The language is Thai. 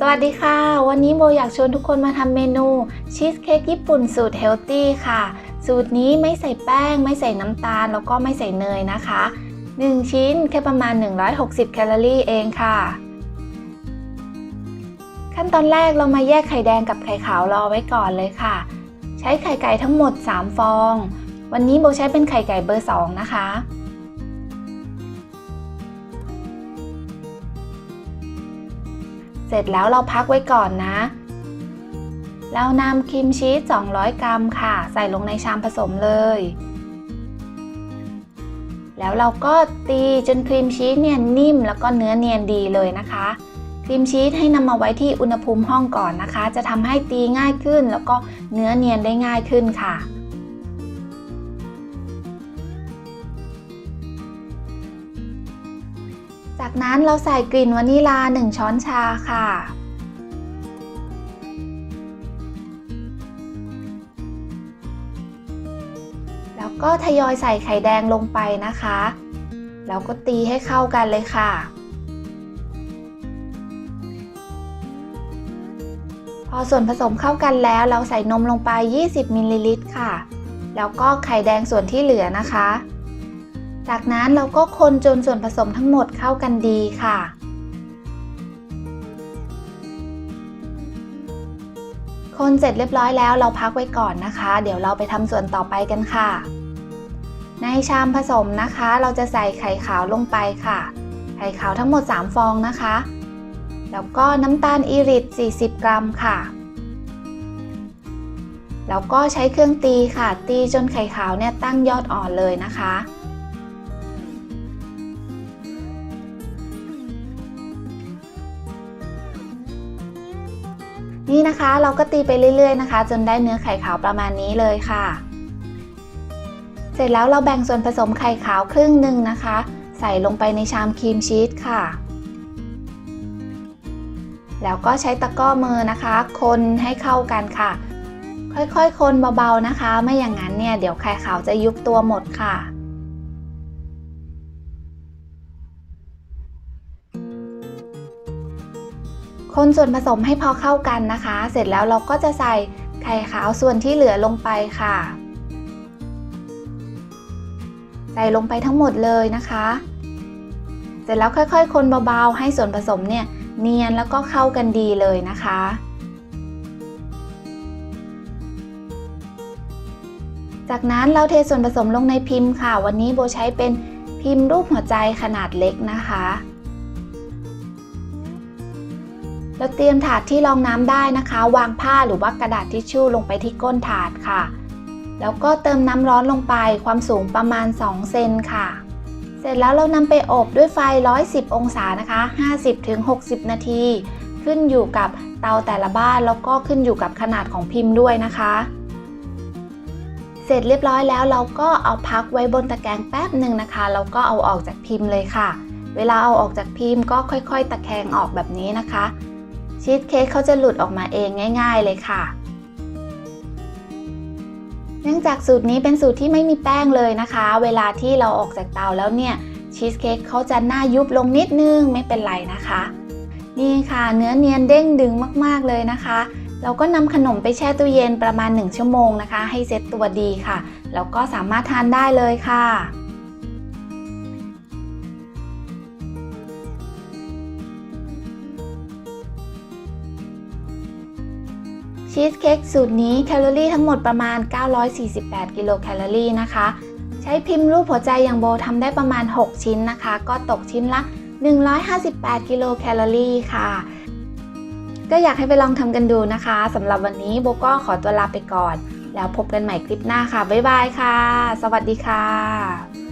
สวัสดีค่ะ วันนี้โบอยากชวนทุกคนมาทำเมนูชีสเค้กญี่ปุ่นสูตรเฮลตี้ค่ะ สูตรนี้ไม่ใส่แป้ง ไม่ใส่น้ำตาล แล้วก็ไม่ใส่เนยนะคะ 1 ชิ้นแค่ประมาณ 160 แคลอรี่เองค่ะ ขั้นตอนแรกเรามาแยกไข่แดงกับไข่ขาวรอไว้ก่อนเลยค่ะ ใช้ไข่ไก่ทั้งหมด 3 ฟอง วันนี้โบใช้เป็นไข่ไก่เบอร์ 2 นะคะ เสร็จแล้วเราพักไว้ก่อนนะแล้วนำครีมชีส 200 กรัมค่ะ ใส่ลงในชามผสมเลย แล้วเราก็ตีจนครีมชีสเนี่ยนิ่มแล้วก็เนื้อเนียนดีเลยนะคะ ครีมชีสให้นำมาไว้ที่อุณหภูมิห้องก่อนนะคะ จะทำให้ตีง่ายขึ้น แล้วก็เนื้อเนียนได้ง่ายขึ้นค่ะ จากนั้นเราใส่กลิ่นวานิลา 1 ช้อนชาค่ะ แล้วก็ทยอยใส่ไข่แดงลงไปนะคะ แล้วก็ตีให้เข้ากันเลยค่ะ พอส่วนผสมเข้ากันแล้วเราใส่นมลงไป 20มิลลิลิตรค่ะ แล้วก็ไข่แดงส่วนที่เหลือนะคะ จากนั้นเราก็คนจนส่วนผสมทั้งหมดเข้ากันดีค่ะ คนเสร็จเรียบร้อยแล้วเราพักไว้ก่อนนะคะ เดี๋ยวเราไปทำส่วนต่อไปกันค่ะ ในชามผสมนะคะ เราจะใส่ไข่ขาวลงไปค่ะ ไข่ขาวทั้งหมด 3 ฟองนะคะ แล้วก็น้ำตาลอีริต40 กรัมค่ะแล้วก็ใช้เครื่องตีค่ะ ตีจนไข่ขาวเนี่ยตั้งยอดอ่อนเลยนะคะ นี่นะคะเราก็ตีไปเรื่อยๆนะคะ จนได้เนื้อไข่ขาวประมาณนี้เลยค่ะ เสร็จแล้วเราแบ่งส่วนผสมไข่ขาวครึ่งหนึ่งนะคะ ใส่ลงไปในชามครีมชีสค่ะ แล้วก็ใช้ตะกร้อมือนะคะ คนให้เข้ากันค่ะ ค่อยๆ คนเบาๆนะคะ ไม่อย่างนั้นเนี่ยเดี๋ยวไข่ขาวจะยุบตัวหมดค่ะ คนส่วนผสมให้พอเข้ากันนะคะ เสร็จแล้วเราก็จะใส่ไข่ขาวส่วนที่เหลือลงไปค่ะ ใส่ลงไปทั้งหมดเลยนะคะ เสร็จแล้วค่อยๆ คนเบาๆ ให้ส่วนผสมเนี่ยเนียนแล้วก็เข้ากันดีเลยนะคะจากนั้นเราเทส่วนผสมลงในพิมพ์ค่ะ วันนี้โบใช้เป็นพิมพ์รูปหัวใจขนาดเล็กนะคะ แล้วเตรียมถาดที่รองน้ำได้นะคะ วางผ้าหรือว่ากระดาษทิชชู่ลงไปที่ก้นถาดค่ะ แล้วก็เติมน้ำร้อนลงไปความสูงประมาณ 2 เซนค่ะ เสร็จแล้วเรานำไปอบด้วยไฟ 110 องศานะคะ 50-60 นาที ขึ้นอยู่กับเตาแต่ละบ้านแล้วก็ขึ้นอยู่กับขนาดของพิมพ์ด้วยนะคะ เสร็จเรียบร้อยแล้วเราก็เอาพักไว้บนตะแกรงแป๊บหนึ่งนะคะแล้วก็เอาออกจากพิมพ์เลยค่ะ เวลาเอาออกจากพิมพ์ก็ค่อย ๆ ตะแคงออกแบบนี้นะคะ ชีสเค้กเขาจะหลุดออกมาเองง่าย ๆ เลยค่ะ เนื่องจากสูตรนี้เป็นสูตรที่ไม่มีแป้งเลยนะคะ เวลาที่เราออกจากเตาแล้วเนี่ยชีสเค้กเขาจะหน้ายุบลงนิดนึงไม่เป็นไรนะคะ นี่ค่ะเนื้อเนียนเด้งดึงมากๆเลยนะคะ เราก็นำขนมไปแช่ตู้เย็นประมาณ 1 ชั่วโมงนะคะ ให้เซ็ตตัวดีค่ะ แล้วก็สามารถทานได้เลยค่ะ ชีสเค้กสูตรนี้แคลอรี่ทั้งหมดประมาณ 948 กิโลแคลอรี่นะคะ ใช้พิมพ์รูปหัวใจอย่างโบทำได้ประมาณ 6 ชิ้นนะคะ ก็ตกชิ้นละ 158 กิโลแคลอรี่ค่ะ ก็อยากให้ไปลองทำกันดูนะคะสำหรับวันนี้โบก็ขอตัวลาไปก่อน แล้วพบกันใหม่คลิปหน้าค่ะ บ๊ายบายค่ะ สวัสดีค่ะ